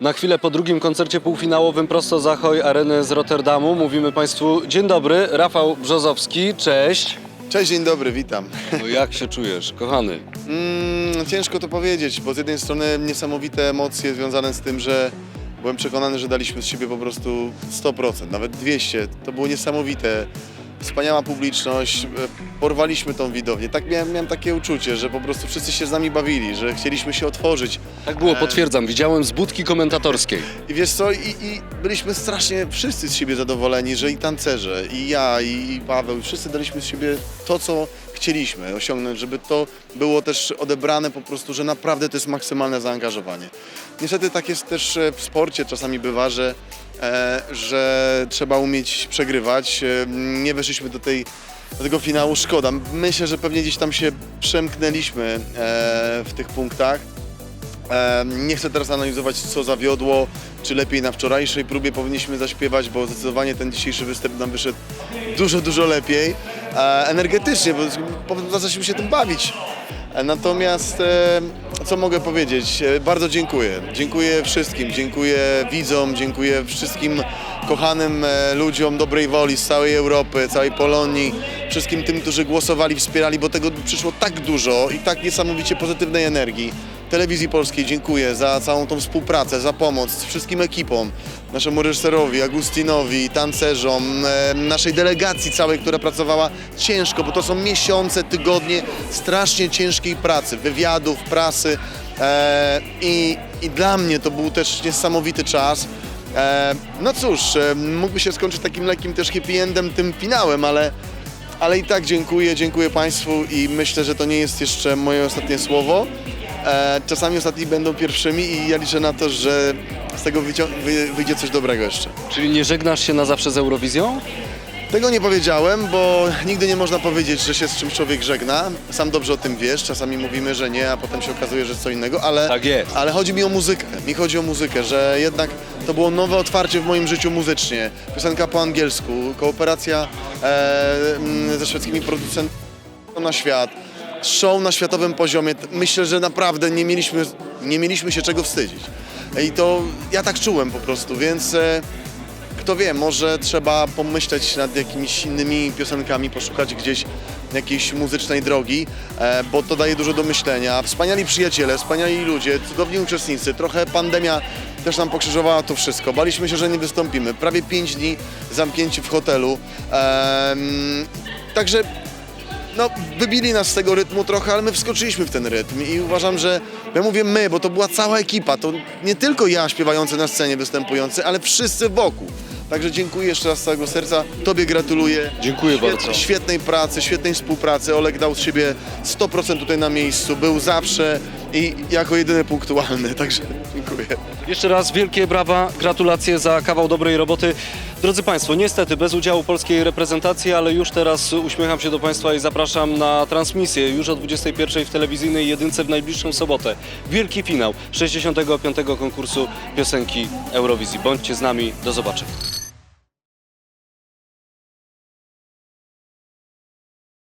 Na chwilę po drugim koncercie półfinałowym prosto z Ahoj Areny z Rotterdamu mówimy Państwu dzień dobry, Rafał Brzozowski, cześć. Cześć, dzień dobry, witam. No jak się czujesz, kochany? Mm, ciężko to powiedzieć, bo z jednej strony niesamowite emocje związane z tym, że byłem przekonany, że daliśmy z siebie po prostu 100%, nawet 200. To było niesamowite. Wspaniała publiczność, e, porwaliśmy tą widownię. Tak miałem, miałem takie uczucie, że po prostu wszyscy się z nami bawili, że chcieliśmy się otworzyć. Tak było, potwierdzam, widziałem z budki komentatorskiej. I wiesz co, i, i byliśmy strasznie wszyscy z siebie zadowoleni, że i tancerze, i ja, i, i Paweł, wszyscy daliśmy z siebie to, co chcieliśmy osiągnąć, żeby to było też odebrane po prostu, że naprawdę to jest maksymalne zaangażowanie. Niestety tak jest też e, w sporcie, czasami bywa, że, e, że trzeba umieć przegrywać. E, nie weszliśmy do tej do tego finału, szkoda. Myślę, że pewnie gdzieś tam się przemknęliśmy e, w tych punktach. E, Nie chcę teraz analizować, co zawiodło, czy lepiej na wczorajszej próbie powinniśmy zaśpiewać, bo zdecydowanie ten dzisiejszy występ nam wyszedł dużo, dużo lepiej. E, Energetycznie, bo zaczęliśmy się tym bawić. E, Natomiast e, co mogę powiedzieć? Bardzo dziękuję. Dziękuję wszystkim, dziękuję widzom, dziękuję wszystkim kochanym ludziom dobrej woli z całej Europy, całej Polonii, wszystkim tym, którzy głosowali, wspierali, bo tego przyszło tak dużo i tak niesamowicie pozytywnej energii. Telewizji Polskiej dziękuję za całą tą współpracę, za pomoc wszystkim ekipom, naszemu reżyserowi, Agustinowi, tancerzom, naszej delegacji całej, która pracowała ciężko, bo to są miesiące, tygodnie strasznie ciężkiej pracy, wywiadów, prasy e, i, i dla mnie to był też niesamowity czas. E, no cóż, e, mógłby się skończyć takim lekkim też happy endem, tym finałem, ale ale i tak dziękuję, dziękuję Państwu i myślę, że to nie jest jeszcze moje ostatnie słowo. E, czasami ostatni będą pierwszymi i ja liczę na to, że z tego wyjdzie coś dobrego jeszcze. Czyli nie żegnasz się na zawsze z Eurowizją? Tego nie powiedziałem, bo nigdy nie można powiedzieć, że się z czymś człowiek żegna. Sam dobrze o tym wiesz, czasami mówimy, że nie, a potem się okazuje, że co innego, ale, Tak jest. ale chodzi mi o muzykę. Mi chodzi o muzykę, że jednak to było nowe otwarcie w moim życiu muzycznie. Piosenka po angielsku, kooperacja e, mm, ze szwedzkimi producentami na świat, show na światowym poziomie. Myślę, że naprawdę nie mieliśmy, nie mieliśmy się czego wstydzić. I to ja tak czułem po prostu, więc e, kto wie, może trzeba pomyśleć nad jakimiś innymi piosenkami, poszukać gdzieś jakiejś muzycznej drogi, e, bo to daje dużo do myślenia. Wspaniali przyjaciele, wspaniali ludzie, cudowni uczestnicy. Trochę pandemia też nam pokrzyżowała to wszystko. Baliśmy się, że nie wystąpimy. Prawie pięć dni zamknięci w hotelu. Em, Także no, wybili nas z tego rytmu trochę, ale my wskoczyliśmy w ten rytm i uważam, że ja mówię my, bo to była cała ekipa, to nie tylko ja śpiewający na scenie, występujący, ale wszyscy wokół. Także dziękuję jeszcze raz z całego serca, Tobie gratuluję. Dziękuję bardzo. Świetnej pracy, świetnej współpracy, Olek dał z siebie 100% tutaj na miejscu, był zawsze i jako jedyny punktualny, także dziękuję. Jeszcze raz wielkie brawa, gratulacje za kawał dobrej roboty. Drodzy Państwo, niestety bez udziału polskiej reprezentacji, ale już teraz uśmiecham się do Państwa i zapraszam na transmisję już o 21 w telewizyjnej jedynce w najbliższą sobotę. Wielki finał 65. konkursu piosenki Eurowizji. Bądźcie z nami, do zobaczenia.